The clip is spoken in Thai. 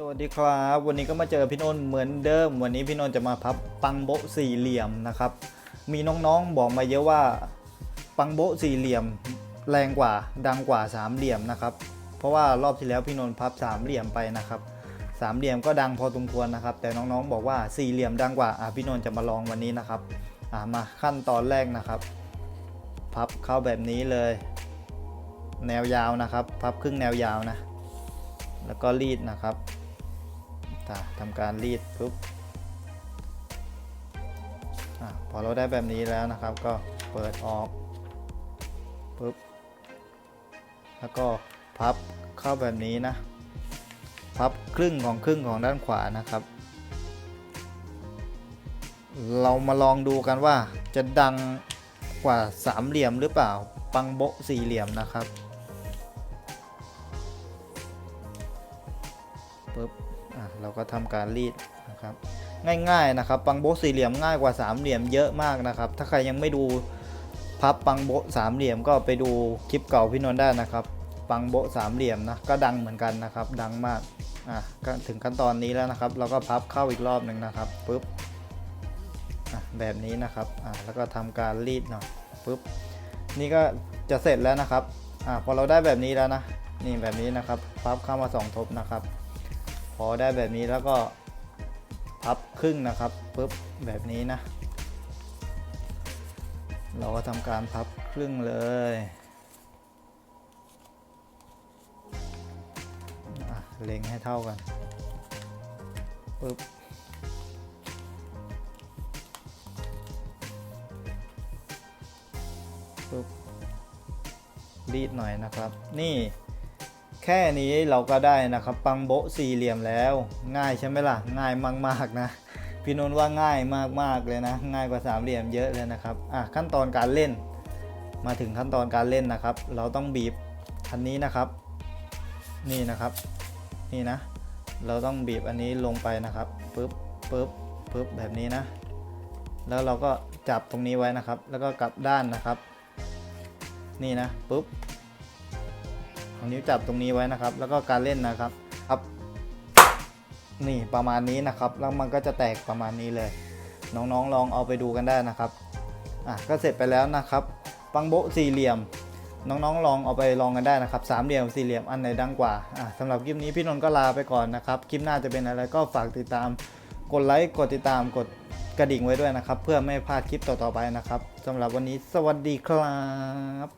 สวัสดีครับ วันนี้ก็มาเจอพี่นนท์เหมือนเดิม วันนี้พี่นนท์จะมาพับปังโบสี่เหลี่ยมนะครับ มีน้องๆบอกมาเยอะว่าปังโบสี่เหลี่ยมแรงกว่าดังกว่าสามเหลี่ยมนะครับ เพราะว่ารอบที่แล้วพี่นนท์พับสามเหลี่ยมไปนะครับสามเหลี่ยมก็ดังพอสมควรนะครับ แต่น้องๆบอกว่าสี่เหลี่ยมดังกว่าอะพี่นนท์จะมาลองวันนี้นะครับอะมาขั้นตอนแรกนะครับ พับเข้าแบบนี้เลย แนวยาวนะครับ พับครึ่งแนวยาวนะ แล้วก็รีดนะครับ ทำการรีดปุ๊บอพอเราได้แบบนี้แล้วนะครับ ก็เปิดออกปุ๊บแล้วก็พับเข้าแบบนี้นะ พับครึ่งของครึ่งของด้านขวานะครับ เรามาลองดูกันว่าจะดังกว่าสามเหลี่ยมหรือเปล่า ปังโบสี่เหลี่ยมนะครับปุ๊บ เราก็ทำการรีดนะครับ ง่ายๆนะครับ ปังโบสี่เหลี่ยมง่ายกว่าสามเหลี่ยมเยอะมากนะครับ ถ้าใครยังไม่ดูพับปังโบสามเหลี่ยมก็ไปดูคลิปเก่าพี่นนท์ได้นะครับ ปังโบสามเหลี่ยมนะก็ดังเหมือนกันนะครับ ดังมากอะก็ถึงขั้นตอนนี้แล้วนะครับ เราก็พับเข้าอีกรอบหนึ่งนะครับปุ๊บอะแบบนี้นะครับอะแล้วก็ทำการรีดหน่อยปุ๊บนี่ก็จะเสร็จแล้วนะครับอะพอเราได้แบบนี้แล้วนะนี่แบบนี้นะครับพับเข้ามาสองทบนะครับ พอได้แบบนี้แล้วก็พับครึ่งนะครับปุ๊บแบบนี้นะ เราก็ทำการพับครึ่งเลยเล็งให้เท่ากันปุ๊บปุ๊บรีดหน่อยนะครับ นี่ ค่นี้เราก็ได้นะครับ ปังโบสี่เหลี่ยมแล้ว ง่ายใช่ไหมล่ะ ง่ายมากๆนะ พี่นนท์ว่าง่ายมากๆเลยนะ ง่ายกว่าสามเหลี่ยมเยอะเลยนะครับอะขั้นตอนการเล่น มาถึงขั้นตอนการเล่นนะครับ เราต้องบีบอันนี้นะครับ นี่นะครับ นี่นะ เราต้องบีบอันนี้ลงไปนะครับปึ๊บปึ๊บปึ๊บแบบนี้นะ แล้วเราก็จับตรงนี้ไว้นะครับ แล้วก็กลับด้านนะครับ นี่นะปึ๊บ เอานิ้วจับตรงนี้ไว้นะครับ แล้วก็การเล่นนะครับครับนี่ประมาณนี้นะครับ แล้วมันก็จะแตกประมาณนี้เลย น้องๆลองเอาไปดูกันได้นะครับอะก็เสร็จไปแล้วนะครับ ปังโบสี่เหลี่ยม น้องๆลองเอาไปลองกันได้นะครับสามเหลี่ยมสี่เหลี่ยมอันไหนดังกว่าอะสำหรับคลิปนี้พี่นนท์ก็ลาไปก่อนนะครับคลิปหน้าจะเป็นอะไรก็ฝากติดตามกดไลค์กดติดตามกดกระดิ่งไว้ด้วยนะครับ เพื่อไม่พลาดคลิปต่อๆไปนะครับสำหรับวันนี้สวัสดีครับ